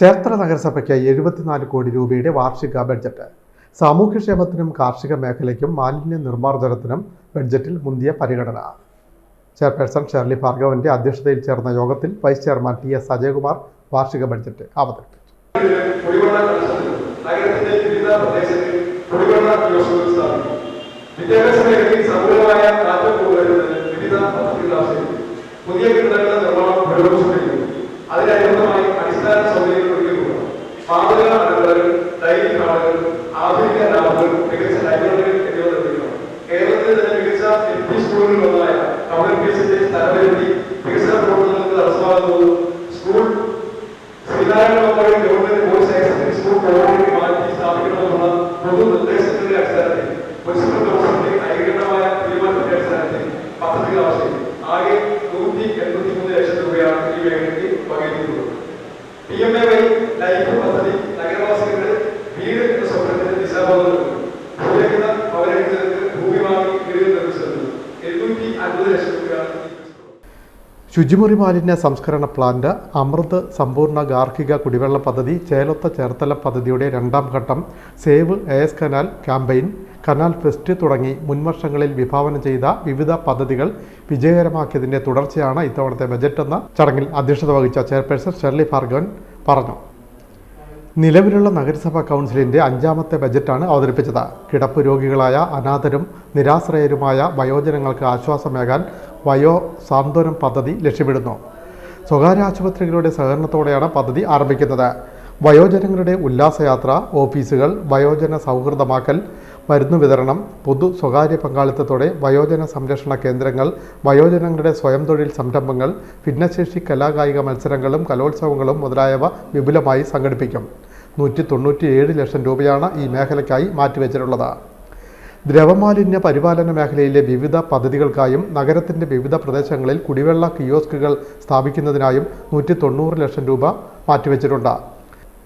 ചേർത്തല നഗരസഭയ്ക്ക് എഴുപത്തിനാല് കോടി രൂപയുടെ വാർഷിക ബഡ്ജറ്റ്. സാമൂഹ്യക്ഷേമത്തിനും കാർഷിക മേഖലയ്ക്കും മാലിന്യ നിർമ്മാർജനത്തിനും ബഡ്ജറ്റിൽ മുന്തിയ പരിഗണന. ചെയർപേഴ്സൺ ഷെർലി ഭാർഗവന്റെ അധ്യക്ഷതയിൽ ചേർന്ന യോഗത്തിൽ vice chairman T S Ajayakumar വാർഷിക ബഡ്ജറ്റ് അവതരിപ്പിച്ചു. വിദ്യാഭ്യാസ മേഖലയിൽ പുതിയ കെട്ടിടങ്ങളുടെ നിർമ്മാണം പുരോഗമിച്ചുകൊണ്ടിരിക്കുന്നു ഡൈനിങ് ഹാളുകൾ ആധുനിക ലാബുകൾ മികച്ച ലൈബ്രറികൾ എന്നിവ നിർമ്മിക്കണം കേരളത്തിലെ തന്നെ മികച്ച എൽ പി സ്കൂളുകളിൽ ഒന്നായ ടൗൺ പി എസിന്റെ സ്ഥലപരിധി വികസന പ്രവർത്തനങ്ങൾക്ക് തടസ്സമാകുന്നതും school Sreenarayana memorial government boys higher secondary school കോളേജിൽ മാറ്റി സ്ഥാപിക്കണമെന്നുള്ള പൊതു നിർദ്ദേശത്തിന്റെ അടിസ്ഥാനത്തിൽ മുനിസിപ്പൽ കൗൺസിലിന്റെ ഐകകണ്ഠമായ തീരുമാനത്തിന്റെ അടിസ്ഥാനത്തിൽ പദ്ധതികൾ ആവശ്യമില്ല ആകെ നൂറ്റി എൺപത്തി മൂന്ന് ലക്ഷം രൂപയാണ് ഈ മേഖലയ്ക്ക് വകയിരുത്തിയിട്ടുള്ളത് P M A Y life പദ്ധതി നഗരവാസികളുടെ വീട് എന്ന സ്വപ്നത്തിന് ദിശാബോധം നൽകുന്നു ഭൂരഹിത ഭവനരഹിതർക്ക് ഭൂമി വാങ്ങി വീട് നിർമ്മിച്ചു നൽകുന്നു എഴുന്നൂറ്റി അൻപത് ലക്ഷം രൂപയാണ് ഈ ബിസിനസ് ശുചിമുറി മാലിന്യ സംസ്കരണ പ്ലാന്റ് അമൃത് സമ്പൂർണ ഗാർഹിക കുടിവെള്ള പദ്ധതി ചേലത്ത ചേർത്തല പദ്ധതിയുടെ രണ്ടാം ഘട്ടം save AS canal campaign canal fest തുടങ്ങി മുൻവർഷങ്ങളിൽ വിഭാവനം ചെയ്ത വിവിധ പദ്ധതികൾ വിജയകരമാക്കിയതിന്റെ തുടർച്ചയാണ് ഇത്തവണത്തെ ബജറ്റെന്ന് ചടങ്ങിൽ അധ്യക്ഷത വഹിച്ച ചെയർപേഴ്സൺ ഷെർലി ഭാർഗവൻ പറഞ്ഞു. നിലവിലുള്ള നഗരസഭാ കൗൺസിലിന്റെ അഞ്ചാമത്തെ ബജറ്റാണ് അവതരിപ്പിച്ചത്. കിടപ്പ് രോഗികളായ അനാഥരും നിരാശ്രയരുമായ വയോജനങ്ങൾക്ക് ആശ്വാസമേകാൻ വയോ സാന്ത്വനം പദ്ധതി ലക്ഷ്യമിടുന്നു. സ്വകാര്യ ആശുപത്രികളുടെ സഹകരണത്തോടെയാണ് പദ്ധതി ആരംഭിക്കുന്നത്. വയോജനങ്ങളുടെ ഉല്ലാസയാത്ര ഓഫീസുകൾ വയോജന സൗഹൃദമാക്കൽ മരുന്ന് വിതരണം പൊതു സ്വകാര്യ പങ്കാളിത്തത്തോടെ വയോജന സംരക്ഷണ കേന്ദ്രങ്ങൾ വയോജനങ്ങളുടെ സ്വയം തൊഴിൽ സംരംഭങ്ങൾ ഭിന്നശേഷി കലാകായിക മത്സരങ്ങളും കലോത്സവങ്ങളും മുതലായവ വിപുലമായി സംഘടിപ്പിക്കും. നൂറ്റി തൊണ്ണൂറ്റിയേഴ് ലക്ഷം രൂപയാണ് ഈ മേഖലയ്ക്കായി മാറ്റിവെച്ചിട്ടുള്ളത്. ദ്രവമാലിന്യ പരിപാലന മേഖലയിലെ വിവിധ പദ്ധതികൾക്കായും നഗരത്തിന്റെ വിവിധ പ്രദേശങ്ങളിൽ കുടിവെള്ള കിയോസ്കുകൾ സ്ഥാപിക്കുന്നതിനായും നൂറ്റി തൊണ്ണൂറ് ലക്ഷം രൂപ മാറ്റിവെച്ചിട്ടുണ്ട്.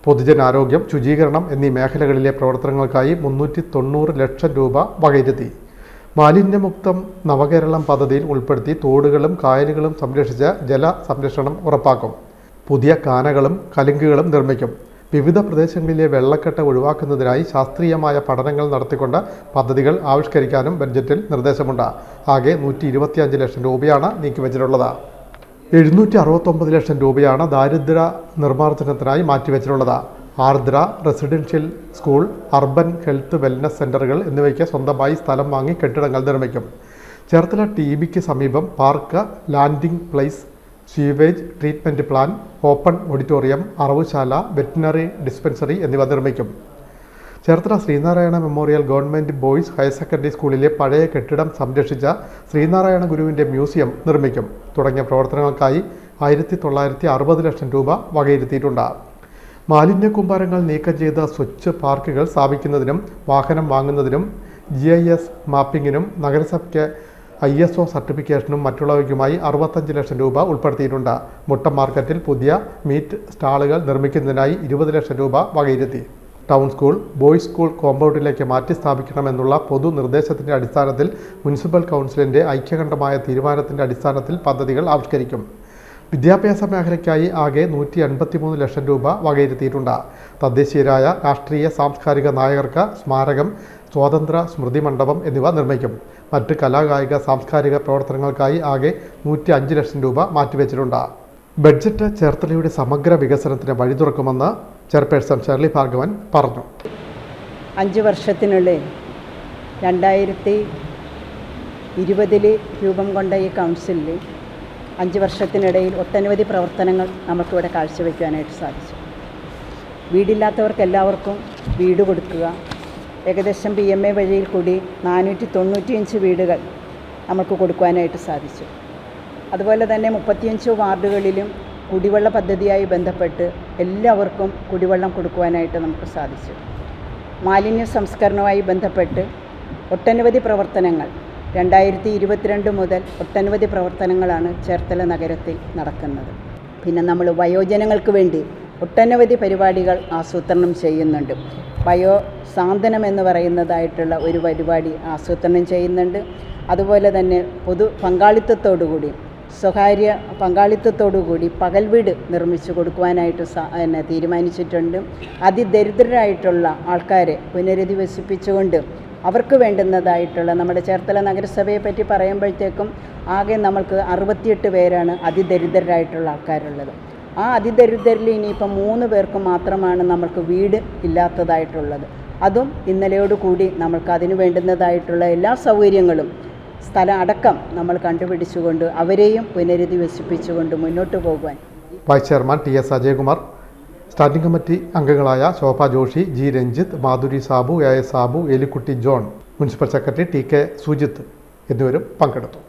പൊതുജനാരോഗ്യം ശുചീകരണം എന്നീ മേഖലകളിലെ പ്രവർത്തനങ്ങൾക്കായി മുന്നൂറ്റി തൊണ്ണൂറ് ലക്ഷം രൂപ വകയിരുത്തി. മാലിന്യമുക്തം നവകേരളം പദ്ധതിയിൽ ഉൾപ്പെടുത്തി തോടുകളും കായലുകളും സംരക്ഷിച്ച് ജല സംരക്ഷണം ഉറപ്പാക്കും. പുതിയ കാനകളും കലുങ്കുകളും നിർമ്മിക്കും. വിവിധ പ്രദേശങ്ങളിലെ വെള്ളക്കെട്ട് ഒഴിവാക്കുന്നതിനായി ശാസ്ത്രീയമായ പഠനങ്ങൾ നടത്തിക്കൊണ്ട് പദ്ധതികൾ ആവിഷ്കരിക്കാനും ബഡ്ജറ്റിൽ നിർദ്ദേശമുണ്ട്. ആകെ നൂറ്റി ഇരുപത്തിയഞ്ച് ലക്ഷം രൂപയാണ് നീക്കിവച്ചിട്ടുള്ളത്. എഴുന്നൂറ്റി അറുപത്തൊമ്പത് ലക്ഷം രൂപയാണ് ദാരിദ്ര്യ നിർമ്മാർജനത്തിനായി മാറ്റിവെച്ചിട്ടുള്ളത്. ആർദ്ര residential school urban health wellness സെന്ററുകൾ എന്നിവയ്ക്ക് സ്വന്തമായി സ്ഥലം വാങ്ങി കെട്ടിടങ്ങൾ നിർമ്മിക്കും. ചേർത്തല ടി ബിക്ക് സമീപം park landing place sewage treatment plan open auditorium അറവുശാല veterinary dispensary എന്നിവ നിർമ്മിക്കും. Cherthala Sreenarayana memorial government boys higher secondary സ്കൂളിലെ പഴയ കെട്ടിടം സംരക്ഷിച്ച ശ്രീനാരായണ ഗുരുവിന്റെ മ്യൂസിയം നിർമ്മിക്കും. തുടങ്ങിയ പ്രവർത്തനങ്ങൾക്കായി ആയിരത്തി തൊള്ളായിരത്തി അറുപത് ലക്ഷം രൂപ വകയിരുത്തിയിട്ടുണ്ട്. മാലിന്യ കൂമ്പാരങ്ങൾ നീക്കം ചെയ്ത സ്വച്ഛ് പാർക്കുകൾ സ്ഥാപിക്കുന്നതിനും വാഹനം വാങ്ങുന്നതിനും ജി ഐ എസ് നഗരസഭയ്ക്ക് ഐ എസ് ഒ സർട്ടിഫിക്കേഷനും മറ്റുള്ളവയ്ക്കുമായി അറുപത്തഞ്ച് ലക്ഷം രൂപ ഉൾപ്പെടുത്തിയിട്ടുണ്ട്. മുട്ട മാർക്കറ്റിൽ പുതിയ മീറ്റ് സ്റ്റാളുകൾ നിർമ്മിക്കുന്നതിനായി ഇരുപത് ലക്ഷം രൂപ വകയിരുത്തി. ടൗൺ സ്കൂൾ ബോയ്സ് സ്കൂൾ കോമ്പൗണ്ടിലേക്ക് മാറ്റി സ്ഥാപിക്കണമെന്നുള്ള പൊതു നിർദ്ദേശത്തിന്റെ അടിസ്ഥാനത്തിൽ മുനിസിപ്പൽ കൗൺസിലിന്റെ ഐക്യകണ്ഠമായ തീരുമാനത്തിന്റെ അടിസ്ഥാനത്തിൽ പദ്ധതികൾ ആവിഷ്കരിക്കും. വിദ്യാഭ്യാസ മേഖലയ്ക്കായി ആകെ നൂറ്റി എൺപത്തിമൂന്ന് ലക്ഷം രൂപ വകയിരുത്തിയിട്ടുണ്ട്. തദ്ദേശീയരായ രാഷ്ട്രീയ സാംസ്കാരിക നായകർക്ക് സ്മാരകം സ്വാതന്ത്ര്യ സ്മൃതി മണ്ഡപം എന്നിവ നിർമ്മിക്കും. മറ്റ് കലാകായിക സാംസ്കാരിക പ്രവർത്തനങ്ങൾക്കായി ആകെ നൂറ്റി അഞ്ച് ലക്ഷം രൂപ മാറ്റിവെച്ചിട്ടുണ്ട്. ബഡ്ജറ്റ് ചേർത്തലയുടെ സമഗ്ര വികസനത്തിന് വഴി തുറക്കുമെന്ന് ചെയർപേഴ്സൺ ഷെർലി ഭാർഗവൻ പറഞ്ഞു. അഞ്ച് വർഷത്തിനുള്ളിൽ രണ്ടായിരത്തി ഇരുപതിൽ രൂപം കൊണ്ട ഈ കൗൺസിലിൽ അഞ്ച് വർഷത്തിനിടയിൽ ഒട്ടനവധി പ്രവർത്തനങ്ങൾ നമുക്കിവിടെ കാഴ്ചവെക്കാനായിട്ട് സാധിച്ചു. വീടില്ലാത്തവർക്ക് എല്ലാവർക്കും വീട് കൊടുക്കുക. ഏകദേശം പി എം എ വഴിയിൽ കൂടി നാനൂറ്റി തൊണ്ണൂറ്റിയഞ്ച് വീടുകൾ നമുക്ക് കൊടുക്കുവാനായിട്ട് സാധിച്ചു. അതുപോലെ തന്നെ മുപ്പത്തിയഞ്ച് വാർഡുകളിലും കുടിവെള്ള പദ്ധതിയായി ബന്ധപ്പെട്ട് എല്ലാവർക്കും കുടിവെള്ളം കൊടുക്കുവാനായിട്ട് നമുക്ക് സാധിച്ചു. മാലിന്യ സംസ്കരണവുമായി ബന്ധപ്പെട്ട് ഒട്ടനവധി പ്രവർത്തനങ്ങൾ രണ്ടായിരത്തി ഇരുപത്തിരണ്ട് മുതൽ ഒട്ടനവധി പ്രവർത്തനങ്ങളാണ് ചേർത്തല നഗരത്തിൽ നടക്കുന്നത്. പിന്നെ നമ്മൾ വയോജനങ്ങൾക്ക് വേണ്ടി ഒട്ടനവധി പരിപാടികൾ ആസൂത്രണം ചെയ്യുന്നുണ്ട്. വയോ സാന്ത്വനം എന്ന് പറയുന്നതായിട്ടുള്ള ഒരു പരിപാടി ആസൂത്രണം ചെയ്യുന്നുണ്ട്. അതുപോലെ തന്നെ പൊതു പങ്കാളിത്തത്തോടുകൂടി സ്വകാര്യ പങ്കാളിത്തത്തോടുകൂടി പകൽ വീട് നിർമ്മിച്ചു കൊടുക്കുവാനായിട്ട് എന്നെ തീരുമാനിച്ചിട്ടുണ്ട്. അതിദരിദ്രരായിട്ടുള്ള ആൾക്കാരെ പുനരധിവസിപ്പിച്ചുകൊണ്ട് അവർക്ക് വേണ്ടുന്നതായിട്ടുള്ള നമ്മുടെ ചേർത്തല നഗരസഭയെ പറ്റി പറയുമ്പോഴത്തേക്കും ആകെ നമ്മൾക്ക് അറുപത്തിയെട്ട് പേരാണ് അതിദരിദ്രരായിട്ടുള്ള ആൾക്കാരുള്ളത്. ആ അതിദരിദ്രരിൽ ഇനിയിപ്പം മൂന്ന് പേർക്ക് മാത്രമാണ് നമ്മൾക്ക് വീട് ഇല്ലാത്തതായിട്ടുള്ളത്. അതും ഇന്നലെയോട് കൂടി നമ്മൾക്ക് അതിന് വേണ്ടുന്നതായിട്ടുള്ള എല്ലാ സൗകര്യങ്ങളും സ്ഥലം അടക്കം നമ്മൾ കണ്ടുപിടിച്ചുകൊണ്ട് അവരെയും പുനരധിവസിപ്പിച്ചുകൊണ്ട് മുന്നോട്ട് പോകുവാൻ. Vice chairman T S Ajayakumar. Standing committee അംഗങ്ങളായ Shobha Joshi G Ranjith Madhuri Sabu A S Sabu Elikutty John municipal secretary T K Sujith എന്നിവരും പങ്കെടുത്തു.